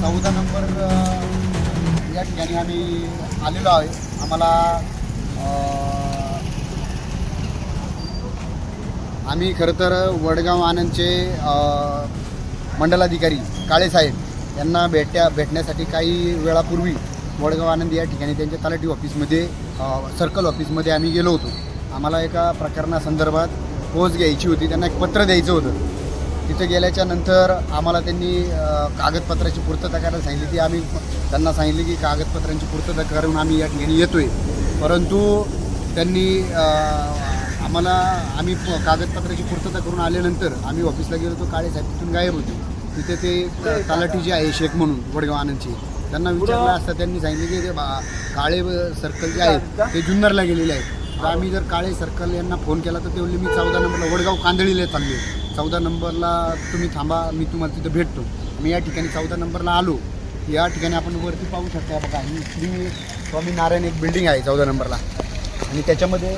चौदा नंबर या ठिकाणी आम्ही आलेलो आहे. आम्हाला आम्ही खरं तर वडगाव आनंदचे मंडलाधिकारी काळेसाहेब यांना भेट्या भेटण्यासाठी काही वेळापूर्वी वडगाव आनंद या ठिकाणी त्यांच्या तलाठी ऑफिसमध्ये सर्कल ऑफिसमध्ये आम्ही गेलो होतो. आम्हाला एका प्रकरणासंदर्भात पोच घ्यायची होती त्यांना एक पत्र द्यायचं होतं. तिथे गेल्याच्यानंतर आम्हाला त्यांनी कागदपत्राची पूर्तता करायला सांगितली. ती आम्ही त्यांना सांगितली की कागदपत्रांची पूर्तता करून आम्ही या ठिकाणी येतो आहे परंतु त्यांनी आम्हाला आम्ही प- कागदपत्राची पूर्तता करून आल्यानंतर आम्ही ऑफिसला गेलो तो काळे साहेब तिथून गायब होते. तिथे ते तलाठी जे आहे शेख म्हणून वडगाव आनंदची त्यांना विचारलं असता त्यांनी सांगितले की ते बा- काळे सर्कल जे आहेत ते जुन्नरला गेलेले आहेत. तर आम्ही जर काळे सर्कल यांना फोन केला तर ते बोलले मी चौदा नंबरला वडगाव कांदळीला चाललो चौदा नंबरला तुम्ही थांबा मी तुम्हाला तिथं भेटतो. मी या ठिकाणी चौदा नंबरला आलो. या ठिकाणी आपण वरती पाहू शकता बघा ही श्री स्वामीनारायण एक बिल्डिंग आहे चौदा नंबरला. आणि त्याच्यामध्ये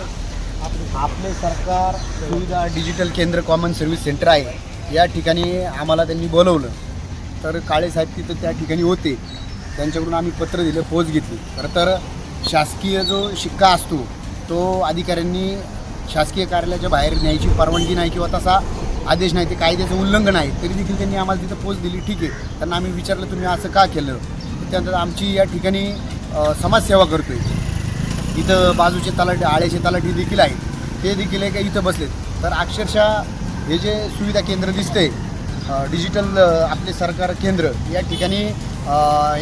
आप- आपले सरकार सुविधा डिजिटल केंद्र कॉमन सर्व्हिस सेंटर आहे. या ठिकाणी आम्हाला त्यांनी बोलवलं. तर काळेसाहेब तिथं त्या ठिकाणी होते. त्यांच्याकडून आम्ही पत्र दिलं पोच घेतली. खरं तर शासकीय जो शिक्का असतो तो अधिकाऱ्यांनी शासकीय कार्यालयाच्या बाहेर न्यायची परवानगी नाही किंवा तसा आदेश नाही ते कायद्याचं उल्लंघन आहे तरी देखील त्यांनी आम्हाला तिथं पोच दिली. ठीक आहे. त्यांना आम्ही विचारलं तुम्ही असं का केलं? त्यानंतर आमची या ठिकाणी समाजसेवा करतो आहे इथं बाजूचे तलाठी आळ्याचे तलाठी देखील आहेत. ते देखील आहे का इथं बसलेत. तर अक्षरशः हे जे सुविधा केंद्र दिसते डिजिटल आपले सरकार केंद्र या ठिकाणी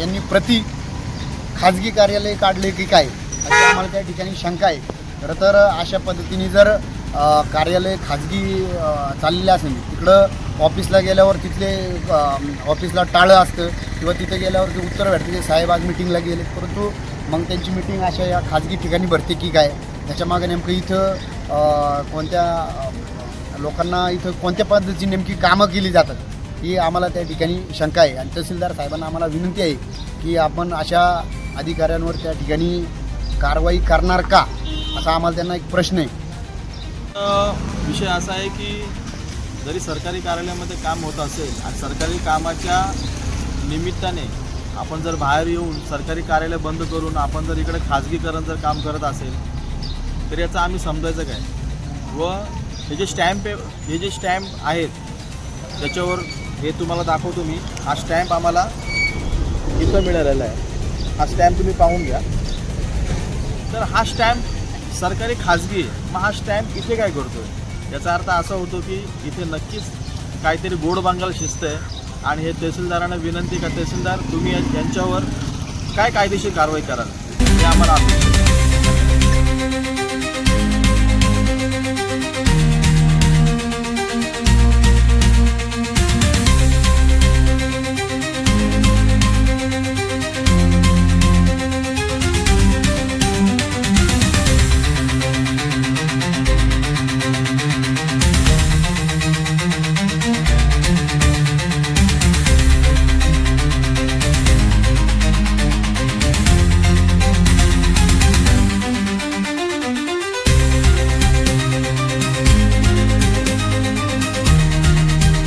यांनी प्रति खाजगी कार्यालय काढले की काय? अशी आम्हाला त्या ठिकाणी शंका आहे. खरं तर अशा पद्धतीने जर कार्यालय खाजगी चाललेलं असेल तिकडं ऑफिसला गेल्यावर तिथले ऑफिसला टाळं असतं किंवा तिथे गेल्यावर ते उत्तर भेटते की साहेब आज मिटिंगला गेले. परंतु मग त्यांची मिटिंग अशा या खाजगी ठिकाणी भरते की काय? त्याच्यामागे नेमकं इथं कोणत्या लोकांना इथं कोणत्या पद्धतीची नेमकी कामं केली जातात ही आम्हाला त्या ठिकाणी शंका आहे. आणि तहसीलदार साहेबांना आम्हाला विनंती आहे की आपण अशा अधिकाऱ्यांवर त्या ठिकाणी कारवाई करणार का असा आम्हाला त्यांना एक प्रश्न आहे. विषय असा आहे की जरी सरकारी कार्यालयामध्ये काम होत असेल आणि सरकारी कामाच्या निमित्ताने आपण जर बाहेर येऊन सरकारी कार्यालय बंद करून आपण जर इकडे खाजगीकरण जर काम करत असेल तर याचं आम्ही समजायचं काय? व हे जे स्टॅम्प आहे हे जे स्टॅम्प आहेत त्याच्यावर हे तुम्हाला दाखवतो मी. हा स्टॅम्प आम्हाला इथं मिळालेला आहे. हा स्टॅम्प तुम्ही पाहून घ्या. तर हा स्टॅम्प सरकारी खाजगी आहे. मग हा स्टॅम्प इथे काय करतो याचा अर्थ असा होतो की इथे नक्कीच काहीतरी गोड बांगाल शिस्त आहे. आणि हे तहसीलदारांना विनंती का तहसीलदार तुम्ही यांच्यावर काय कायदेशीर कारवाई कराल? हे आम्हाला अपेक्षित आहे.